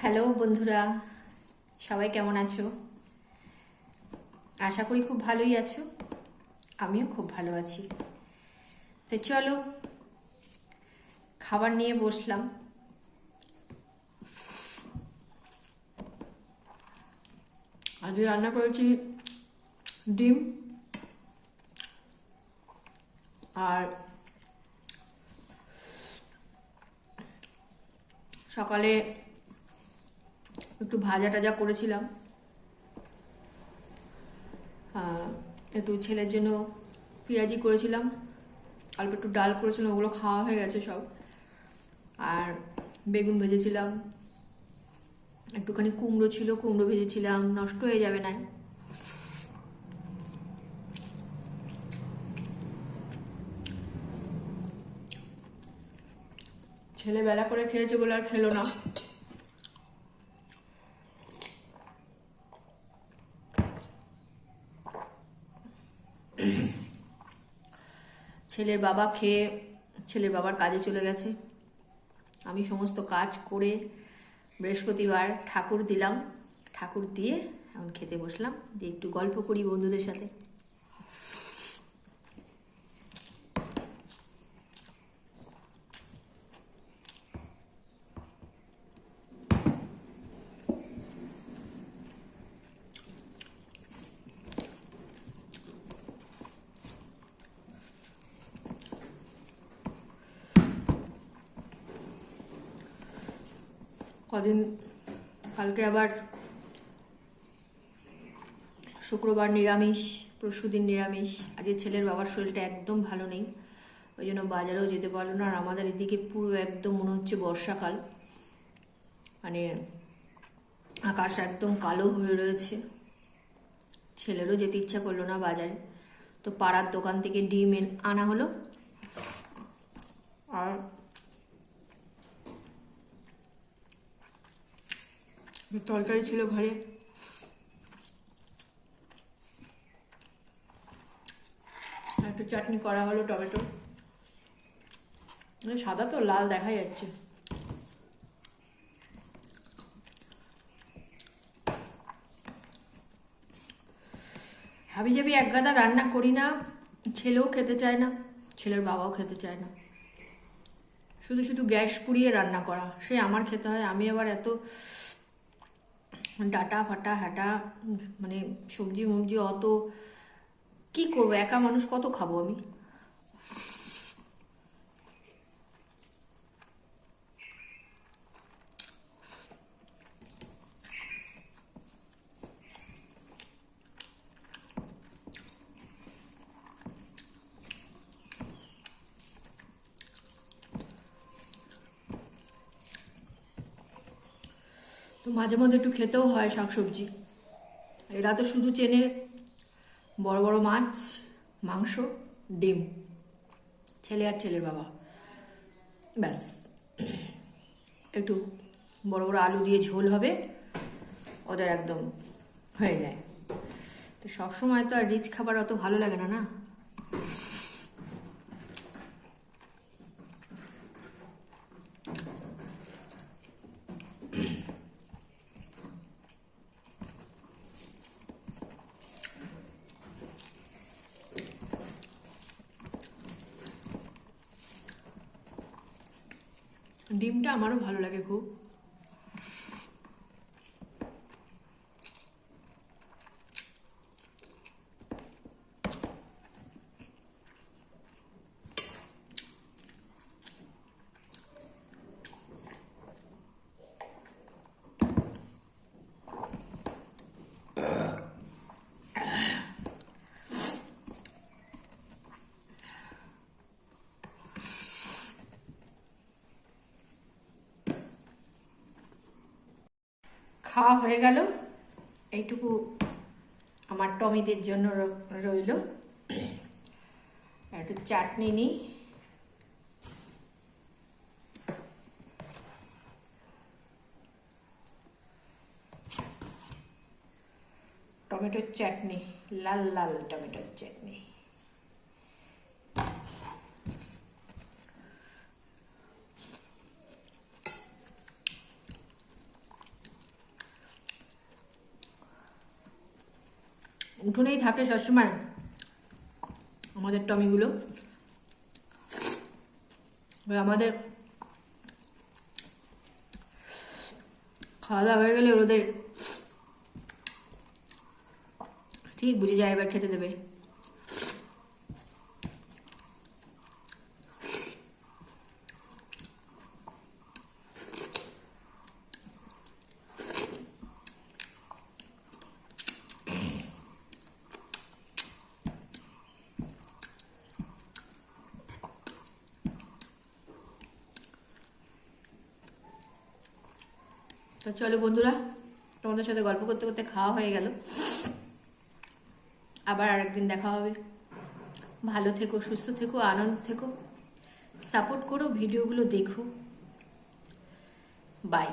Hello বন্ধুরা, সবাই কেমন আছো? আশা করি খুব ভালোই আছো, আমিও খুব ভালো আছি। তো চলো, খাবার নিয়ে বসলাম। আজকে রান্না করেছি ডিম আর সকালে একটু ভাজা টাজা করেছিলাম একটু ছেলের জন্য পেঁয়াজি করেছিলাম, অল্প একটু ডাল করেছিলাম, ওগুলো খাওয়া হয়ে গেছে সব। আর বেগুন ভেজেছিলাম, একটুখানি কুমড়ো ছিল, কুমড়ো ভেজেছিলাম, নষ্ট হয়ে যাবে না। ছেলে বেলা করে খেয়েছে বলে আর খেলো না। ছেলের বাবা খেয়ে ছেলের বাবার কাজে চলে গেছে। আমি সমস্ত কাজ করে বৃহস্পতিবার ঠাকুর দিলাম। ঠাকুর দিয়ে এখন খেতে বসলাম। দিয়ে একটু গল্প করি বন্ধুদের সাথে। কদিন, কালকে আবার শুক্রবার নিরামিষ, পরশুদিন নিরামিষ। আজকে ছেলের বাবার শরীরটা একদম ভালো নেই। ওই জন্য বাজারেও যেতে পারল না। আর আমাদের এদিকে পুরো একদম মনে হচ্ছে বর্ষাকাল। মানে আকাশ একদম কালো হয়ে রয়েছে। ছেলেরও যেতে ইচ্ছা করল না বাজারে। তো পাড়ার দোকান থেকে ডিম আনা হলো। আর তরকারি ছিল ঘরে। একটু চাটনি করা হলো টমেটো। মানে সাদা তো, লাল দেখা যাচ্ছে। হাবি জাবি এক গাদা রান্না করি না, ছেলেও খেতে চায় না, ছেলের বাবাও খেতে চায় না। শুধু শুধু গ্যাস পুড়িয়ে রান্না করা, সে আমার খেতে হয়, আমি আবার এত ডাটা ফাটা হ্যাটা মানে সবজি মবজি অত কি করব? একা মানুষ কত খাব আমি? তো মাঝে মধ্যে একটু খেতেও হয় শাকসবজি। এরা তো শুধু চেনে বড় বড় মাছ, মাংস, ডিম, ছেলে আর ছেলের বাবা। ব্যাস। একটু বড় বড় আলু দিয়ে ঝোল হবে, ওদের একদম হয়ে যায়। তো সবসময় তো আর রিচ খাবার অত ভালো লাগে না না? ডিমটা আমারও ভালো লাগে খুব। খাওয়া হয়ে গেল। এইটুকু আমার টমিদের জন্য রইল। একটু চাটনি নিই। টমেটোর চাটনি, লাল লাল টমেটোর চাটনি। উঠোনেই থাকে সবসময় আমাদের টমিগুলো। আমাদের খাওয়া দাওয়া হয়ে গেলে ওদের ঠিক বুঝে যায়, এবার খেতে দেবে। তো চলো বন্ধুরা, তোমাদের সাথে গল্প করতে করতে খাওয়া হয়ে গেল। আবার আরেকদিন দেখা হবে। ভালো থেকো, সুস্থ থেকো, আনন্দ থেকো। সাপোর্ট করো, ভিডিওগুলো দেখো। বাই।